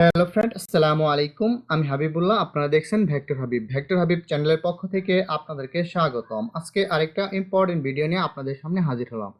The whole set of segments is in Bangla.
হ্যালো ফ্রেন্ড আসসালামু আলাইকুম আমি হাবিবুল্লাহ আপনারা দেখছেন ভেক্টর হাবিব ভেক্টর হাবিব চ্যানেলের পক্ষ থেকে আপনাদেরকে স্বাগতম। আজকে আরেকটা ইম্পর্টেন্ট ভিডিও নিয়ে আপনাদের সামনে হাজির হলাম।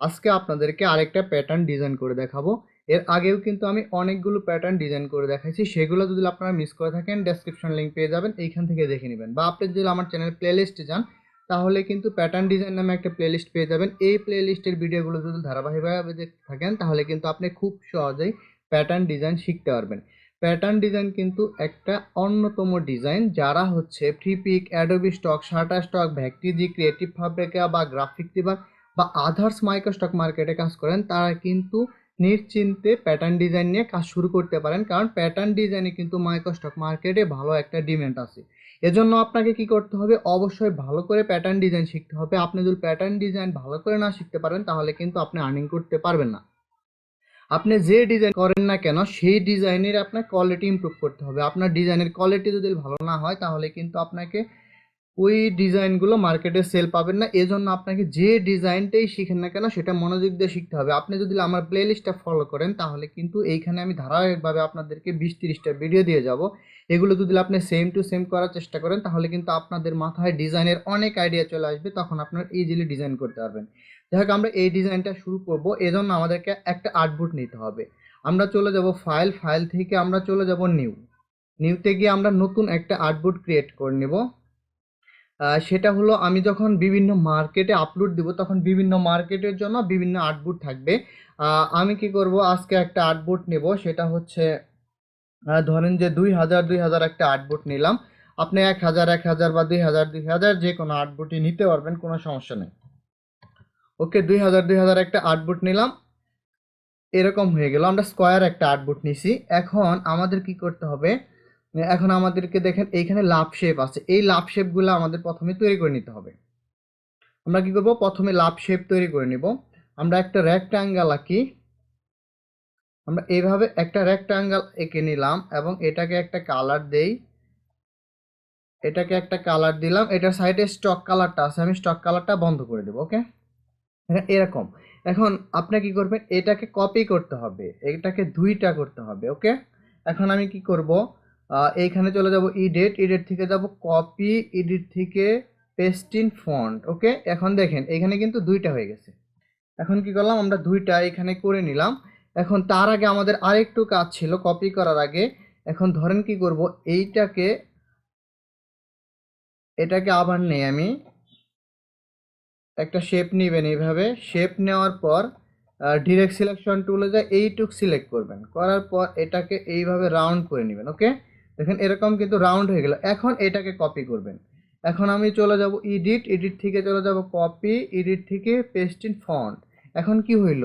আজকে আপনাদেরকে আরেকটা প্যাটার্ন ডিজাইন করে দেখাবো। এর আগেও কিন্তু আমি অনেকগুলো প্যাটার্ন ডিজাইন করে দেখাইছি। সেগুলো যদি আপনারা মিস করে থাকেন ডেসক্রিপশন লিঙ্ক পেয়ে যাবেন। এইখান থেকে দেখে নেবেন। বা আপনি যদি আমার চ্যানেল প্লেলিস্টে যান, তাহলে কিন্তু প্যাটার্ন ডিজাইন নামে একটা প্লেলিস্ট পেয়ে যাবেন। এই প্লেলিস্টের ভিডিওগুলো যদি ধারাবাহিকভাবে থাকেন, তাহলে কিন্তু আপনি খুব সহজেই প্যাটার্ন ডিজাইন শিখতে পারবেন। প্যাটার্ন ডিজাইন কিন্তু একটা অন্যতম ডিজাইন যারা হচ্ছে Freepik Adobe Stock Shutterstock Vecteezy Creative Fabrica বা গ্রাফিক দিবার বা আদার্স মাইক্রো স্টক মার্কেটে কাজ করেন, তারা কিন্তু নিশ্চিন্তে প্যাটার্ন ডিজাইন নিয়ে কাজ শুরু করতে পারেন, কারণ প্যাটার্ন ডিজাইনে কিন্তু মাইক্রো স্টক মার্কেটে ভালো একটা ডিমান্ড আছে। এজন্য আপনাকে কি করতে হবে? অবশ্যই ভালো করে প্যাটার্ন ডিজাইন শিখতে হবে। আপনি যদি প্যাটার্ন ডিজাইন ভালো করে না শিখতে পারেন, তাহলে কিন্তু আপনি আর্নিং করতে পারবেন না। আপনি যে ডিজাইন করেন না কেন, সেই ডিজাইনের আপনার কোয়ালিটি ইমপ্রুভ করতে হবে। আপনার ডিজাইনের কোয়ালিটি যদি ভালো না হয়, তাহলে কিন্তু আপনাকে ওই ডিজাইনগুলো মার্কেটে সেল পাবেন না। এজন্য আপনাকে যে ডিজাইনটাই শিখেন না কেন, সেটা মনোযোগ দিয়ে শিখতে হবে। আপনি যদি আমার প্লেলিস্টটা ফলো করেন, তাহলে কিন্তু এইখানে আমি ধারাবাহিকভাবে আপনাদেরকে বিশ তিরিশটা ভিডিও দিয়ে যাব। এগুলো যদি আপনি সেম টু সেম করার চেষ্টা করেন, তাহলে কিন্তু আপনাদের মাথায় ডিজাইনের অনেক আইডিয়া চলে আসবে। তখন আপনার ইজিলি ডিজাইন করতে পারবেন। যাই আমরা এই ডিজাইনটা শুরু করব। এজন্য আমাদেরকে একটা আর্টবুট নিতে হবে। আমরা চলে যাব ফাইল ফাইল থেকে আমরা চলে যাব নিউ নিউতে গিয়ে আমরা নতুন একটা আর্টবুট ক্রিয়েট করে নেব। সেটা হলো আমি যখন বিভিন্ন মার্কেটে আপলোড দিব, তখন বিভিন্ন মার্কেটের জন্য বিভিন্ন আর্টবুট থাকবে। আমি কি করব? আজকে একটা আর্টবুট নেব। সেটা হচ্ছে ধরেন যে দুই হাজার দুই হাজার একটা আর্টবুট নিলাম। আপনি এক হাজার এক হাজার বা দুই হাজার দুই হাজার যে কোনো আর্টবুটই নিতে পারবেন, কোনো সমস্যা নেই। ওকে দুই হাজার দুই হাজার একটা আর্টবুট নিলাম। এরকম হয়ে গেল। আমরা স্কোয়ার একটা আর্টবুট নিছি। এখন আমাদের কি করতে হবে? এখন আমাদেরকে দেখেন, এইখানে লাভ শেপ আছে। এই লাভ শেপগুলো আমাদের প্রথমে তৈরি করে নিতে হবে। আমরা কি করব? প্রথমে লাভ শেপ তৈরি করে নিব। আমরা একটা রেক্টাঙ্গেল আঁকি। আমরা এইভাবে একটা রেক্টাঙ্গেল এঁকে নিলাম এবং এটাকে একটা কালার দেই। এটাকে একটা কালার দিলাম। এটার সাইডে স্টক কালারটা আছে। আমি স্টক কালারটা বন্ধ করে দেবো ওকে এরকম। এখন আপনি কি করবেন? এটাকে কপি করতে হবে। এটাকে দুইটা করতে হবে ওকে এখন আমি কি করব? এইখানে চলে যাব ইডিট ইডিট থেকে যাব কপি ইডিট থেকে পেস্টিন ফন্ট ওকে এখন দেখেন, এখানে কিন্তু দুইটা হয়ে গেছে। এখন কি করলাম? আমরা দুইটা এখানে করে নিলাম। এখন তার আগে আমাদের আরেকটু কাজ ছিল কপি করার আগে। এখন ধরেন কি করব? এইটাকে, এটাকে আবার নেই আমি। একটা শেপ নেবেন এইভাবে। শেপ নেওয়ার পর ডিরেক্ট সিলেকশন টুলে যায় এইটুক সিলেক্ট করবেন। করার পর এটাকে এইভাবে রাউন্ড করে নেবেন ওকে দেখেন এরকম কিন্তু রাউন্ড হয়ে গেল। এখন এটাকে কপি করবেন। এখন আমি চলে যাব এডিট এডিট থেকে চলে যাব কপি এডিট থেকে পেস্ট ইন ফন্ট এখন কি হইল?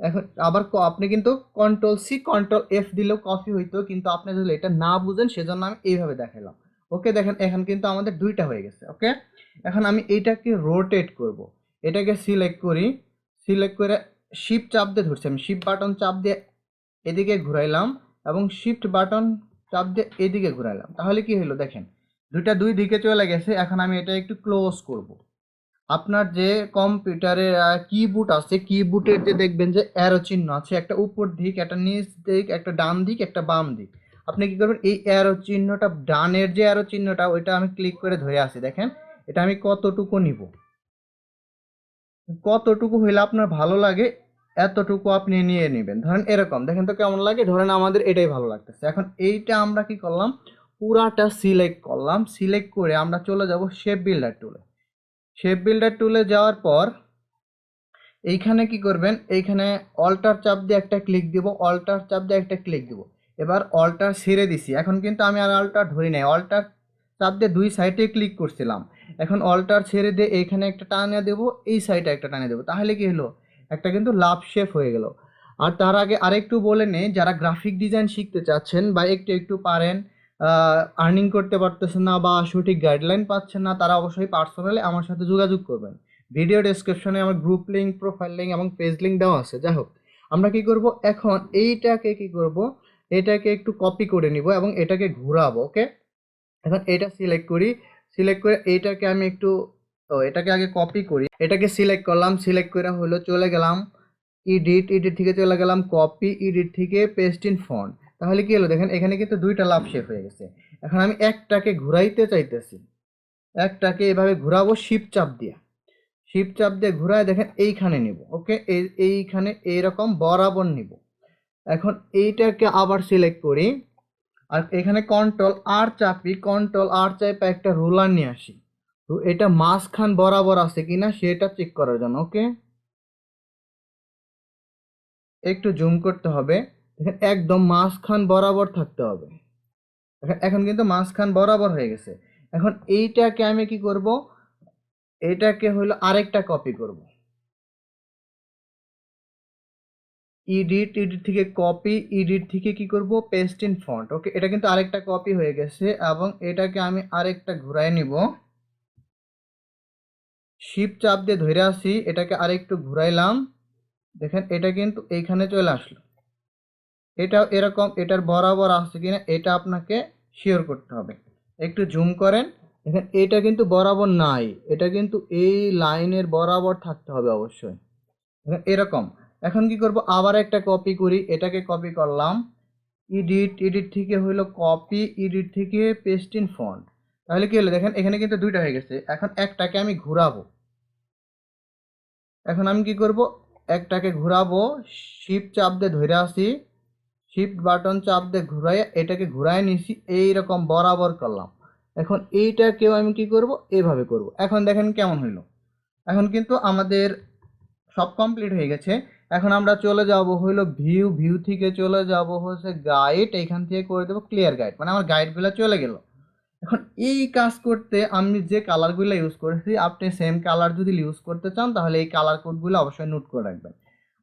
এখন আবার আপনি কিন্তু কন্ট্রোল সি কন্ট্রোল এফ দিলেও কপি হইতো, কিন্তু আপনি যদি এটা না বুঝেন, সেজন্য আমি এইভাবে দেখালাম। ওকে দেখেন, এখন কিন্তু আমাদের দুইটা হয়ে গেছে ওকে এখন আমি এইটাকে রোটেট করব। এটাকে সিলেক্ট করি সিলেক্ট করে শিফট চাপ দিয়ে ধরছি। আমি শিফট বাটন চাপ দিয়ে এদিকে ঘুরাইলাম এবং শিফট বাটন চাপ দিয়ে এদিকে ঘুরাইলাম। তাহলে কি হলো দেখেন, দুইটা দুই দিকে চলে গেছে, এখন আমি এটা একটু ক্লোজ করব। আপনার যে কম্পিউটারে কিবোর্ড আছে কিবোর্ডের যে দেখবেন যে অ্যারো চিহ্ন আছে, একটা উপর দিক, একটা নিচ দিক, একটা ডান দিক, একটা বাম দিক। আপনি কি করবেন, এই অ্যারো চিহ্নটা, ডানের যে অ্যারো চিহ্নটা, ওইটা আমি ক্লিক করে ধরে আসি। দেখেন এটা আমি কতটুকু নিব? কতটুকু হইলে আপনার ভালো লাগে, এতটুকু আপনি নিয়ে নেবেন। ধরেন এরকম, দেখেন তো কেমন লাগে, ধরেন আমাদের এটাই ভালো লাগতেছে। এখন এইটা আমরা কি করলাম? পুরাটা সিলেক্ট করলাম। সিলেক্ট করে আমরা চলে যাব শেপ বিল্ডার টুলে শেপ বিল্ডার টুলে যাওয়ার পর, এইখানে কি করবেন? এইখানে অল্টার চাপ দিয়ে একটা ক্লিক দিব অল্টার চাপ দিয়ে একটা ক্লিক দিব। এবার অল্টার ছেড়ে দিছি। এখন কিন্তু আমি আর অল্টার ধরি নাই। অল্টার চাপ দিয়ে দুই সাইডে ক্লিক করছিলাম। এখন অল্টার ছেড়ে দিয়ে এইখানে একটা টানে দেবো, এই সাইডে একটা টানে দেবো। তাহলে কি হলো? একটা কিন্তু লাভ শেপ হয়ে গেল। আর তার আগে আরেকটু বলে নেই যারা গ্রাফিক ডিজাইন শিখতে চাচ্ছেন বা একটু একটু পারেন আর্নিং করতে পারতেছেন না বা সঠিক গাইডলাইন পাচ্ছেন না, তারা অবশ্যই পার্সোনালি আমার সাথে যোগাযোগ করবেন। ভিডিও ডেসক্রিপশনে আমার গ্রুপ লিঙ্ক প্রোফাইল লিঙ্ক এবং পেজ লিঙ্ক দেওয়া আছে। যাই হোক, আমরা কি করব? এখন এইটাকে কি করব? এটাকে একটু কপি করে নিব এবং এটাকে ঘোরাবো ওকে এখন এটা সিলেক্ট করি সিলেক্ট করে এইটাকে আমি একটু, ও, এটাকে আগে কপি করি। এটাকে সিলেক্ট করলাম সিলেক্ট করে হলো চলে গেলাম ইডিট ইডিট থেকে চলে গেলাম কপি ইডিট থেকে পেস্ট ইন ফন্ট তাহলে কি হলো? দেখেন এখানে কিন্তু দুইটা লাভ শেপ হয়ে গেছে। এখন আমি একটাকে ঘুরাইতে চাইতেছি। একটাকে এভাবে ঘুরাবো শিপ চাপ দিয়ে। শিপ চাপ দিয়ে ঘুরায় দেখেন এইখানে নিব ওকে এই এইখানে এইরকম বরাবর নিব। এখন এইটাকে আবার সিলেক্ট করি। আর এখানে কন্ট্রোল আর চাপি কন্ট্রোল আর চাপে একটা রুলার নিয়ে আসি। তো এটা মাঝখান বরাবর আছে কিনা সেটা চেক করার জন্য ওকে একটু জুম করতে হবে। দেখেন, একদম মাঝখান বরাবর থাকতে হবে। এখন- কিন্তু মাঝখান বরাবর হয়ে গেছে। এখন এইটাকে আমি কি করব? এটাকে হলো আরেকটা কপি করব। ইডিট ইডিট থেকে কপি ইডিট থেকে কি করব? পেস্ট ইন ফন্ট ওকে এটা কিন্তু আরেকটা কপি হয়ে গেছে এবং এটাকে আমি আরেকটা ঘুরাই নিব। শিপ চাপ দিয়ে ধরে আসি, এটাকে আরেকটু ঘুরাইলাম। দেখেন, এটা কিন্তু এইখানে চলে আসলো। এটাও এরকম, এটার বরাবর আছে কিনা, এটা আপনাকে শিওর করতে হবে। একটু জুম করেন। দেখেন, এটা কিন্তু বরাবর নাই। এটা কিন্তু এই লাইনের বরাবর থাকতে হবে অবশ্যই। এরকম। এখন কি করব? আবার একটা কপি করি। এটাকে কপি করলাম। এডিট এডিট থেকে হইল কপি এডিট থেকে পেস্ট ইন ফন্ট তাহলে কি হলো? দেখেন, এখানে কিন্তু দুইটা হয়ে গেছে। এখন একটাকে আমি ঘুরাবো। এখন আমি কি করব? একটাকে ঘুরাবো শিপ চাপ দিয়ে ধরে আসি। শিফট বাটন চাপ দিয়ে ঘুরাই এটাকে ঘুরাই নিছি। এইরকম বরাবর করলাম। এখন এইটাকেও আমি কি করব? এইভাবে করব। এখন দেখেন কেমন হইল। এখন কিন্তু আমাদের সব কমপ্লিট হয়ে গেছে। এখন আমরা চলে যাব হইল ভিউ ভিউ থেকে চলে যাব হচ্ছে গাইড এইখান থেকে করে দেবো ক্লিয়ার গাইড মানে আমার গাইডগুলো চলে গেল। এখন এই কাজ করতে আমি যে কালারগুলো ইউজ করেছি, আপনি সেম কালার যদি ইউজ করতে চান, তাহলে এই কালার কোডগুলো অবশ্যই নোট করে রাখবেন।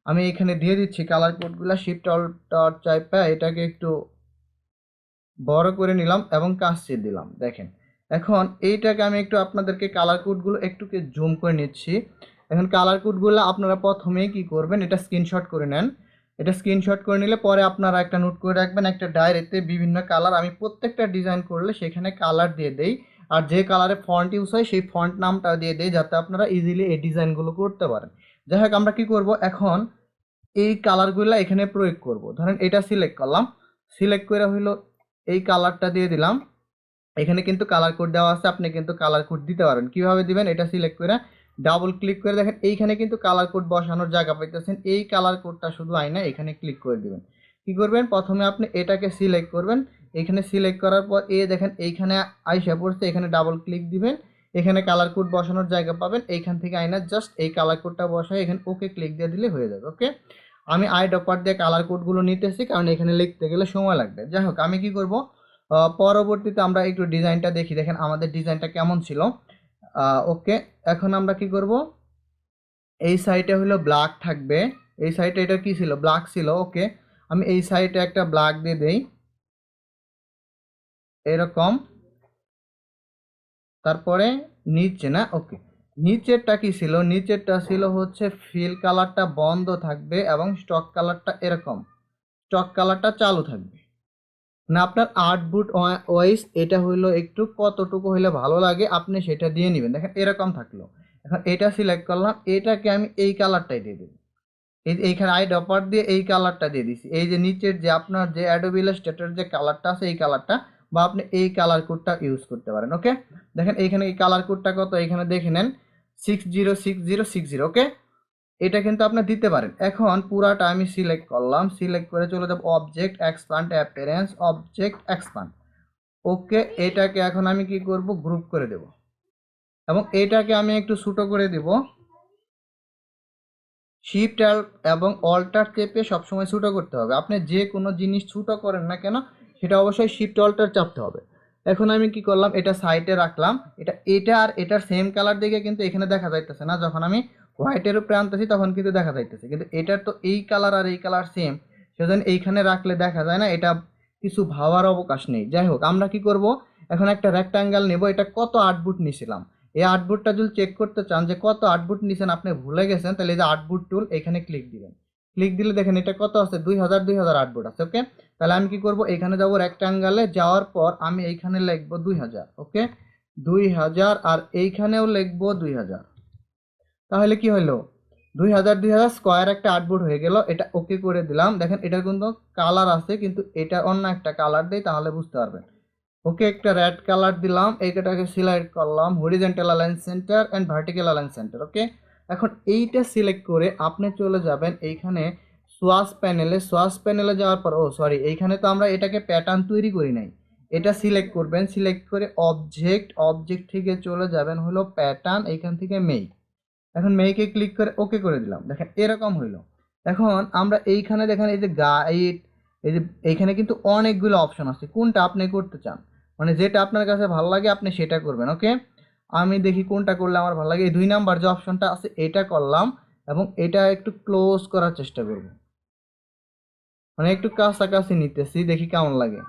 আমি এখানে দিয়ে দিচ্ছি কালার কোডগুলো শিফট অল্টার চাইপা এটাকে একটু বড় করে নিলাম এবং কাজটি দিলাম, দেখেন। এখন এইটাকে আমি একটু আপনাদেরকে কালার কোডগুলো একটুকে জুম করে নিচ্ছি। এখন কালার কোডগুলো আপনারা প্রথমেই কি করবেন, এটা স্ক্রিনশট করে নেন। এটা স্ক্রিনশট করে নিলে পরে আপনারা একটা নোট করে রাখবেন, একটা ডায়েরিতে বিভিন্ন কালার আমি প্রত্যেকটা ডিজাইন করলে সেখানে কালার দিয়ে দেই। আর যে কালারে ফন্ট ইউজ হয়, সেই ফন্ট নামটা দিয়ে দেই যাতে আপনারা ইজিলি এই ডিজাইনগুলো করতে পারেন। যাই হোক, আমরা কি করব এখন, এই কালারগুলো এখানে প্রয়োগ করব। ধরেন এটা সিলেক্ট করলাম। সিলেক্ট করে হইল, এই কালারটা দিয়ে দিলাম। এখানে কিন্তু কালার কোড দেওয়া আছে, আপনি কিন্তু কালার কোড দিতে পারেন। কীভাবে দিবেন? এটা সিলেক্ট করে ডাবল ক্লিক করে দেখেন, এইখানে কিন্তু কালার কোড বসানোর জায়গা পাইতেছেন। এই কালার কোডটা শুধু আইনা এখানে ক্লিক করে দিবেন। কি করবেন? প্রথমে আপনি এটাকে সিলেক্ট করবেন। এখানে সিলেক্ট করার পর এ দেখেন, এইখানে আইসা পড়ছে, এখানে ডাবল ক্লিক দিবেন। এখানে কালার কোড বসানোর জায়গা পাবেন। এইখান থেকে আইনা জাস্ট এই কালার কোডটা বসায় এখানে ওকে ক্লিক দিয়ে দিলে হয়ে যাবে ওকে আমি আই ডপার দিয়ে কালার কোডগুলো নিতেছি, কারণ এখানে লিখতে গেলে সময় লাগবে। যাই হোক, আমি কি করব? পরবর্তীতে আমরা একটু ডিজাইনটা দেখি। দেখেন, আমাদের ডিজাইনটা কেমন ছিল? ওকে এখন আমরা কি করব? এই সাইডে হলো ব্ল্যাক থাকবে। এই সাইডে এটা কি ছিল? ব্ল্যাক ছিল ওকে আমি এই সাইডে একটা ব্ল্যাক দিয়ে দেই। এরকম। তারপরে নিচে, না? ওকে নিচেরটা কি ছিল? নিচেরটা ছিল হচ্ছে ফিল কালারটা বন্ধ থাকবে এবং স্টক কালারটা এরকম। স্টক কালারটা চালু থাকবে। না, আপনার আট বুট ওয়াইজ এটা হইল একটু কতটুকু হইলে ভালো লাগে, আপনি সেটা দিয়ে নেবেন। দেখেন এরকম থাকল। এখন এটা সিলেক্ট করলাম, এটাকে আমি এই কালারটাই দিয়ে দেবো। এই এইখানে আই ডপার দিয়ে এই কালারটা দিয়ে দিছি। এই যে নিচের যে আপনার যে অ্যাডোবিল স্টেটের যে কালারটা আছে, এই কালারটা বা আপনি এই কালার কোডটা ইউজ করতে পারেন ওকে দেখেন এইখানে এই কালার কোডটা কত? এখানে দেখে নেন six zero six zero six zero okay এটা কিন্তু আপনি দিতে পারেন। এখন পুরাটা আমি সিলেক্ট করলাম সিলেক্ট করে চলে যাব object expand appearance object expand okay এটাকে এখন আমি কি করব? গ্রুপ করে দেব। এবং এটাকে আমি একটু ছোটো করে দেব। শিফট এবং অল্টার চেপে সবসময় ছোটো করতে হবে। আপনি যে কোনো জিনিস ছোটো করেন না কেন, সেটা অবশ্যই শিফট অল্টার চাপতে হবে। এখন আমি কি করলাম? এটা সাইডে রাখলাম। এটা এটা আর এটার সেম কালার দেখে কিন্তু এখানে দেখা যাইতেছে না। যখন আমি হোয়াইটের উপরে আনতেছি তখন কিন্তু দেখা যাইতেছে। কিন্তু এটার তো এই কালার আর এই কালার সেম সেজন্য এইখানে রাখলে দেখা যায় না। এটা কিছু ভাবার অবকাশ নেই। যাই হোক, আমরা কি করব? এখন একটা রেক্টাঙ্গেল নেব। এটা কত আট বুট নিছিলাম? এই আট বুটটা যদি চেক করতে চান যে কত আট বুট নিছেন, আপনি ভুলে গেছেন, তাহলে এই যে আট বুট টুল এখানে ক্লিক দিবেন। ক্লিক দিলে দেখেন এটা কত আছে? দুই হাজার দুই হাজার আট বুট আছে ওকে তাহলে আমি কি করব? এখানে যাব রেক্টাঙ্গেলে যাওয়ার পর আমি এইখানে লিখব দুই হাজার ওকে দুই হাজার আর এইখানেও লিখব দুই হাজার। তাহলে কি হলো? দুই হাজার দুই হাজার স্কোয়ার একটা আর্টবোর্ড হয়ে গেল, এটা ওকে করে দিলাম। দেখেন, এটার কিন্তু কালার আছে, কিন্তু এটা অন্য একটা কালার দেই তাহলে বুঝতে পারবেন। ওকে একটা রেড কালার দিলাম, এইটাকে সিলেক্ট করলাম horizontal align centre and vertical align centre okay এখন এইটা সিলেক্ট করে আপনি চলে যাবেন এইখানে সোয়াস প্যানেলে সোয়াস প্যানেলে যাওয়ার পর, ও সরি এইখানে তো আমরা এটাকে প্যাটার্ন তৈরি করি নাই। এটা সিলেক্ট করবেন সিলেক্ট করে অবজেক্ট অবজেক্ট থেকে চলে যাবেন হলো প্যাটার্ন এইখান থেকে মেই এখন মেইকে ক্লিক করে ওকে করে দিলাম। দেখেন, এরকম হইল। এখন আমরা এইখানে দেখেন, এই যে গাইড এই যে, এইখানে কিন্তু অনেকগুলো অপশন আছে। কোনটা আপনি করতে চান? মানে যেটা আপনার কাছে ভালো লাগে, আপনি সেটা করবেন ওকে আমি দেখি কোনটা করলে আমার ভালো লাগে। এই দুই নাম্বার যে অপশনটা আছে, এটা করলাম এবং এটা একটু ক্লোজ করার চেষ্টা করব। মানে একটু কাছাকাছি নিতেছি, দেখি কেমন লাগে।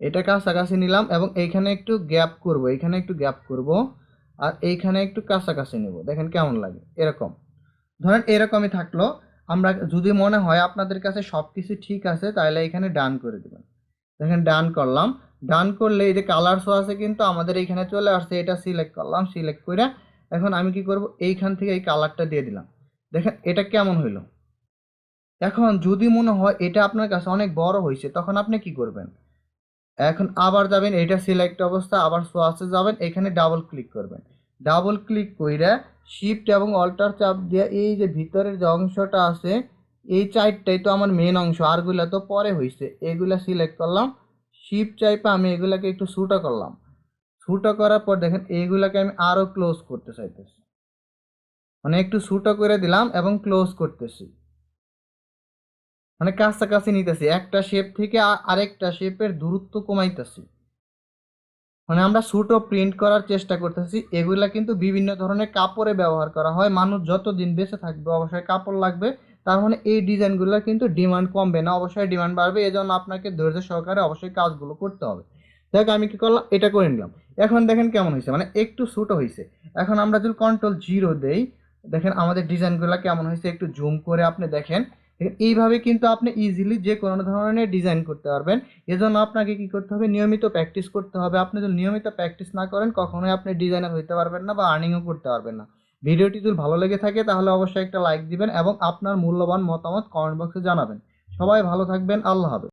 এটা কাছাকাছি নিলাম এবং এইখানে একটু গ্যাপ করব, এইখানে একটু গ্যাপ করব আর এইখানে একটু কাছাকাছি নেব, দেখেন কেমন লাগে, এরকম। ধরেন এরকমই থাকল, আমরা যদি মনে হয় আপনাদের কাছে সব কিছু ঠিক আছে, তাহলে এখানে ডান করে দেবেন। দেখেন ডান করলাম, ডান করলে এই যে কালার শো আছে কিন্তু আমাদের এইখানে চলে আসছে, এটা সিলেক্ট করলাম, সিলেক্ট করে এখন আমি কি করব, এইখান থেকে এই কালারটা দিয়ে দিলাম। দেখেন এটা কেমন হইল? এখন যদি মনে হয় এটা আপনার কাছে অনেক বড় হয়েছে, তখন আপনি কি করবেন? এখন আবার যাবেন, এটা সিলেক্ট অবস্থা, আবার সোয়াসে যাবেন, এখানে ডাবল ক্লিক করবেন। ডাবল ক্লিক কইরা শিফট এবং অল্টার চাপ দিয়ে এই যে ভিতরের যে অংশটা আছে, এই চারটাই তো আমার মেন অংশ আরগুলা তো পরে হয়েছে এগুলা সিলেক্ট করলাম শিফট চাইপে আমি এগুলাকে একটু শুটো করলাম। শুটো করার পর দেখেন এইগুলাকে আমি আরও ক্লোজ করতে চাইতেছি। মানে একটু শুটো করে দিলাম এবং ক্লোজ করতেছি। মানে কাছাকাছি নিতেছি। একটা শেপ থেকে আরেকটা শেপের দূরত্ব কমাইতেছি। মানে আমরা ছোট প্রিন্ট করার চেষ্টা করতেছি। এগুলা কিন্তু বিভিন্ন ধরনের কাপড়ে ব্যবহার করা হয়। মানুষ যতদিন বেঁচে থাকবে অবশ্যই কাপড় লাগবে। তার মানে এই ডিজাইনগুলোর কিন্তু ডিমান্ড কমবে না অবশ্যই ডিমান্ড বাড়বে। এজন্য আপনাকে ধৈর্য সহকারে অবশ্যই কাজগুলো করতে হবে। দেখ আমি কি করলাম? এটা করে নিলাম। এখন দেখেন কেমন হয়েছে মানে একটু ছোট হয়েছে এখন আমরা যদি কন্ট্রোল জিরো দেই দেখেন আমাদের ডিজাইনগুলো কেমন হয়েছে একটু জুম করে আপনি দেখেন, এইভাবে কিন্তু আপনি ইজিলি যে কোনো ধরনের ডিজাইন করতে পারবেন। এজন্য আপনাকে কি করতে হবে? নিয়মিত প্র্যাকটিস করতে হবে। আপনি যদি নিয়মিত প্র্যাকটিস না করেন, কখনোই আপনি ডিজাইনার হইতে পারবেন না বা আর্নিংও করতে পারবেন না। ভিডিওটি যদি ভালো লেগে থাকে, তাহলে অবশ্যই একটা লাইক দিবেন এবং আপনার মূল্যবান মতামত কমেন্ট বক্সে জানাবেন। সবাই ভালো থাকবেন। আল্লাহ হাফেজ।